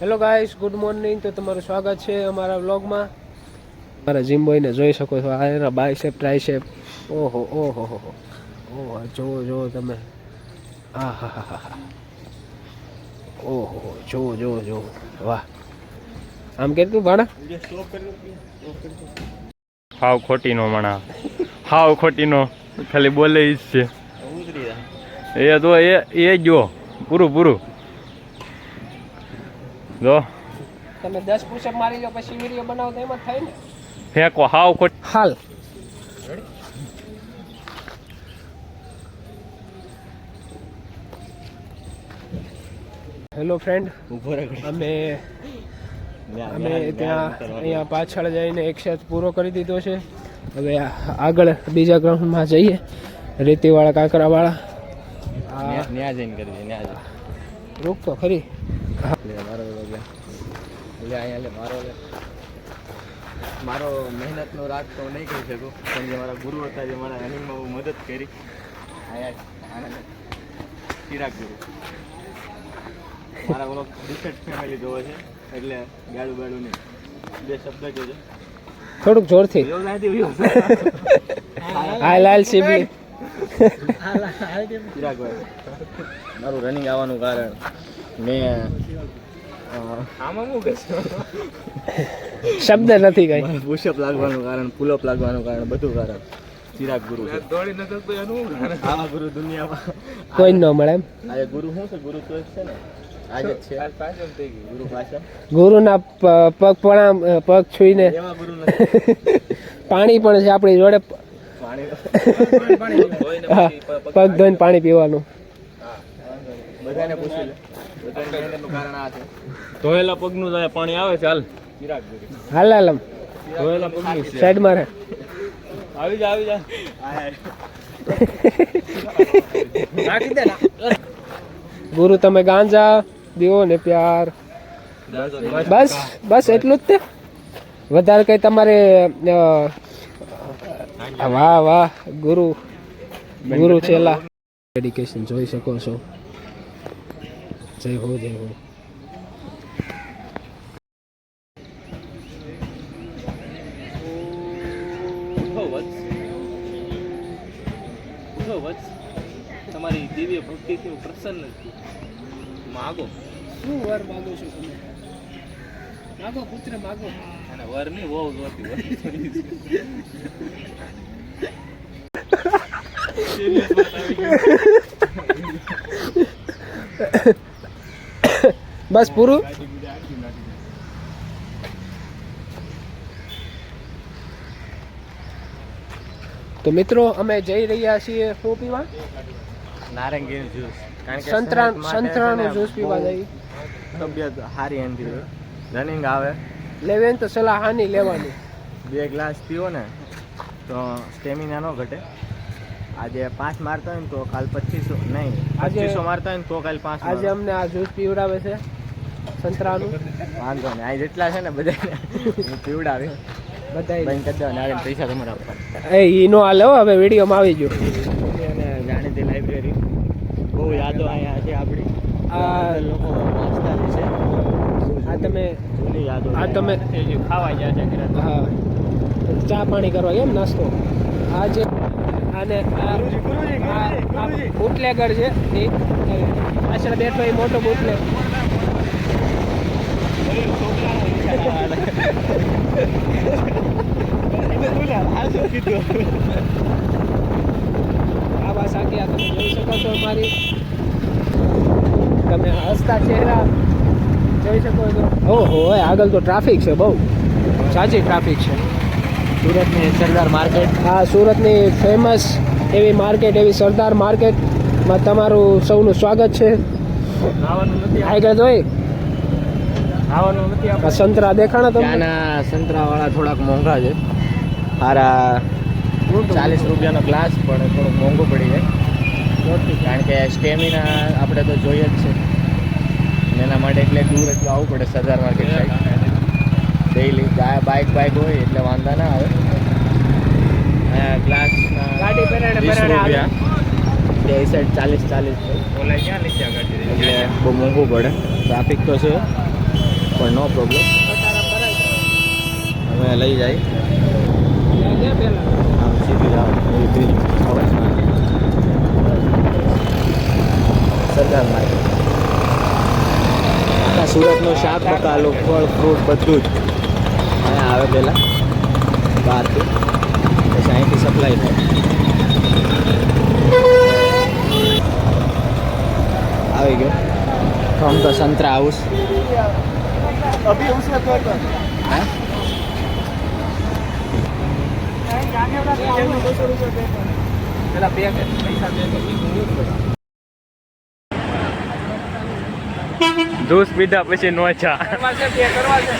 Hello guys good morning તો તમારું સ્વાગત છે અમારા વ્લોગમાં. મારા જીમ બોયને જોઈ શકો છો. આ એના બાયસેપ ટ્રાયસેપ. ઓહો ઓહો હો હો ઓહો જુઓ જુઓ તમે. આ હા હા હા હા. ઓહો જુઓ જુઓ જુઓ. વાહ. આમ કેટલું ભાડા? હાવ ખોટી નો મણા. હાવ ખોટી નો ખાલી બોલે જ છે. એ તો એ એ જો. પૂરું પૂરું. જો. તમે દસ પુશઅપ મારી લો પછી વિડિયો બનાવો તો એમ જ થાય ને. ફેંકો હાવ ખોટ. હાલ. હેલો ફ્રેન્ડ અમે અમે ત્યાં અહીંયા પાછળ જઈને એક સેટ પૂરો કરી દીધો છે. હવે આગળ બીજા ગ્રાઉન્ડમાં જઈએ. રેતીવાળા કાંકરાવાળા. આ ન્યા જઈને કરી ન્યા જઈને. રૂક તો ખરી. લે મારો લે લે અહીંયા લે મારો લે. મારો મહેનતનો રાગ તો નહીં કહી શકું કેમ કે મારા ગુરુ હતા જે મારા રનિંગમાં બહુ મદદ કરી. આનંદ ચિરાગ ગુરુ. મારા ઓલો ડિફેક્ટ ફેમિલી જોવે છે એટલે ગાડું ગાડું નહીં. બે શબ્દ કહેજો. થોડુંક જોરથી. હાય લાલ સીબી ચિરાગભાઈ મારું રનિંગ આવવાનું કારણ. મેં આમાં શું કહેશું શબ્દ નથી કઈ. પુશઅપ લાગવાનું કારણ પુલઅપ લાગવાનું કારણ બધું કારણ. ચિરાગ ગુરુ છે. આવા ગુરુ દુનિયામાં. કોઈ ન મળે એમ. આ ગુરુ શું છે? ગુરુ તો છે ને. આજે છે. ગુરુ પાછળ. ગુરુના પ- પગ પ્રણામ પગ છૂઈને. એવા ગુરુ પાણી પણ છે આપણી જોડે. પાણી પગ ધોઈને પાણી પીવાનું. બધાને પૂછી લે. બધાને કારણ આ છે. ધોયેલા પગનું જાય પાણી આવે છે હાલ. હાલ હાલમ ધોયેલા પગનું છે. સાઈડમાં રહે. આવી જા આવી જા. ગુરુ તમે ગાંજા દીવો ને પ્યાર. બસ બસ એટલું જ તે. વધારે કઈ તમારે વાહ વાહ ગુરુ. ગુરુ છેલ્લા. ડેડિકેશન જોઈ શકો છો. જય હો જય હો. તમારી દિવ્ય ભક્તિથી હું પ્રસન્ન છું. માગો. શું વર માગો છો તમે? માગો પુત્ર માગો. અને વરની બહુ જોતી વર બસ પૂરું? તો મિત્રો અમે જઈ રહ્યા છીએ શું પીવા? નારંગી જ્યુસ. કારણ કે સંતરા સેહત માટે સંતરાનું છે ને જ્યુસ પીવા જઈ તબિયત સારી એનથી રનિંગ આવે. લેવે તો સલાહ હાની લેવાની. બે ગ્લાસ પીવો ને તો સ્ટેમિના ન ઘટે. આજે પાંચ મારતા હોય ને તો કાલ પચીસો નહીં પચીસો મારતા હોય ને તો કાલ પાંચ આજે અમને આ જ્યુસ પીવડાવે છે. સંતરાનું? વાંધો નહીં. આ જેટલા છે ને બધા પીવડાવે પીવડાવી બધા બંધ કરી દેવાના. આગળ પૈસા તમારે એ ઈનો આ લેવો હવે વિડીયોમાં આવી ગયો. અને જાણીતી લાઇબ્રેરી બહુ યાદો અહીંયા છે આપણી. આ- લોકો વાંચતા છે. આ તમે જૂની યાદો આ તમે- જે ખાવા ગયા છે હા. ચા પાણી કરવા એમ નાસ્તો? આ જે આને આ બુટલેગર છે એ પાછળ બેઠો એ મોટો બસ આખી આ તમે જોઈ શકો છો અમારી તમે હસતા ચહેરા જોઈ શકો છો ઓહો આગળ તો ટ્રાફિક છે બહુ. સાચી ટ્રાફિક છે. સુરતની સરદાર માર્કેટ હા સુરતની ફેમસ એવી માર્કેટ એવી સરદાર માર્કેટમાં તમારું સૌનું સ્વાગત છે. આગળ જોઈ ખાવાનું નથી આ સંતરા દેખાણા તમને? સંતરા સંતરાવાળા થોડાક મોંઘા છે. હારા ચાલીસ રૂપિયાનો ગ્લાસ પણ થોડુંક મોંઘું પડી જાય. કારણ કે સ્ટેમિના આપણે તો જોઈએ જ છે. એના માટે એટલે દૂર એટલું આવવું પડે Sardar market side. Daily bike bike હોય એટલે વાંધા ના આવે. ગ્લાસ ગાડી રૂપિયા. તે સાઈડ ચાલીસ ચાલીસ એટલે બહુ મોંઘું પડે. ટ્રાફિક તો છે. પણ નો પ્રોબ્લેમ અમે લઈ જાય. સીધી જાઓ સરદાર માર્કેટ. આખા સુરતનું શાક બકાલું ફળ ફ્રૂટ બધું જ. અહીંયા આવે પહેલાં. બહારથી. પછી અહીંથી સપ્લાય થાય. આવી ગયો. આમ તો સંતરા હાઉસ अभी उसमें तो હે પેલા બે પૈસા જ્યુસ પીધા પછી નો ચા કરવા છે બે કરવા છે